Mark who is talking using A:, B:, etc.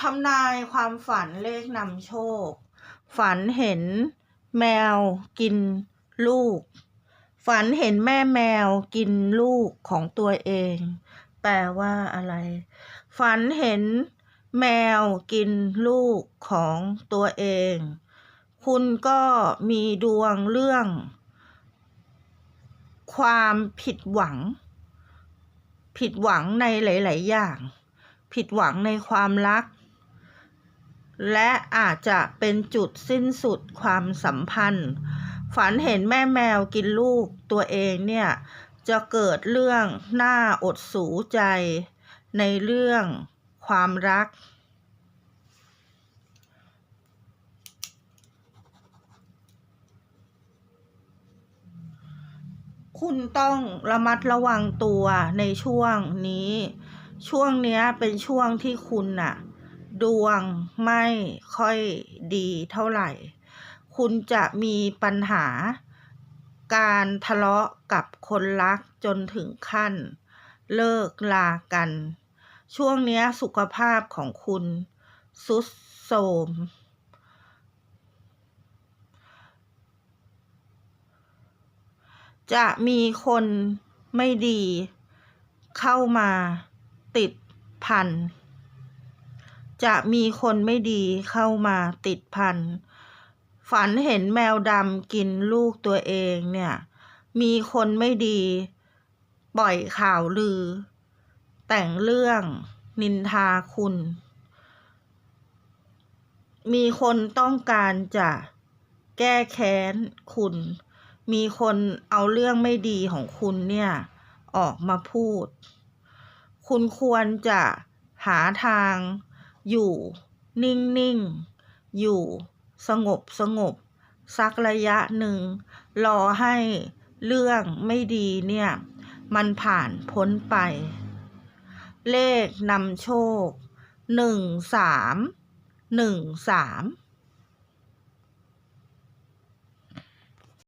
A: ทำนายความฝันเลขนำโชค ฝันเห็นแมวกินลูก ฝันเห็นแม่แมวกินลูกของตัวเอง แปลว่าอะไร ฝันเห็นแมวกินลูกของตัวเอง คุณก็มีดวงเรื่อง ความผิดหวัง ผิดหวังในหลาย ๆ อย่าง ผิดหวังในความรัก และอาจจะเป็นจุดสิ้นสุดความสัมพันธ์ ฝันเห็นแม่แมวกินลูกตัวเองเนี่ย จะเกิดเรื่องน่าอดสูใจในเรื่องความรัก คุณต้องระมัดระวังตัวในช่วงนี้ ช่วงเนี้ยเป็นช่วงที่คุณน่ะ ดวงไม่ค่อยดีเท่าไหร่ คุณจะมีปัญหา การทะเลาะกับคนรักจนถึงขั้น เลิกลากัน ช่วงนี้สุขภาพของคุณสุดโทรมจะมีคนไม่ดีเข้ามาติดพัน จะมีคนไม่ดีเข้ามาติดพัน ฝันเห็นแมวดำกินลูกตัวเองเนี่ย มีคนไม่ดีปล่อยข่าวลือ แต่งเรื่องนินทาคุณ มีคนต้องการจะแก้แค้นคุณ มีคนเอาเรื่องไม่ดีของคุณเนี่ย ออกมาพูด คุณควรจะหาทาง อยู่ นิ่งๆอยู่ สงบสงบสักระยะหนึ่ง รอให้เรื่องไม่ดีเนี่ย มันผ่านพ้นไป เลขนำโชคหนึ่งสามหนึ่งสาม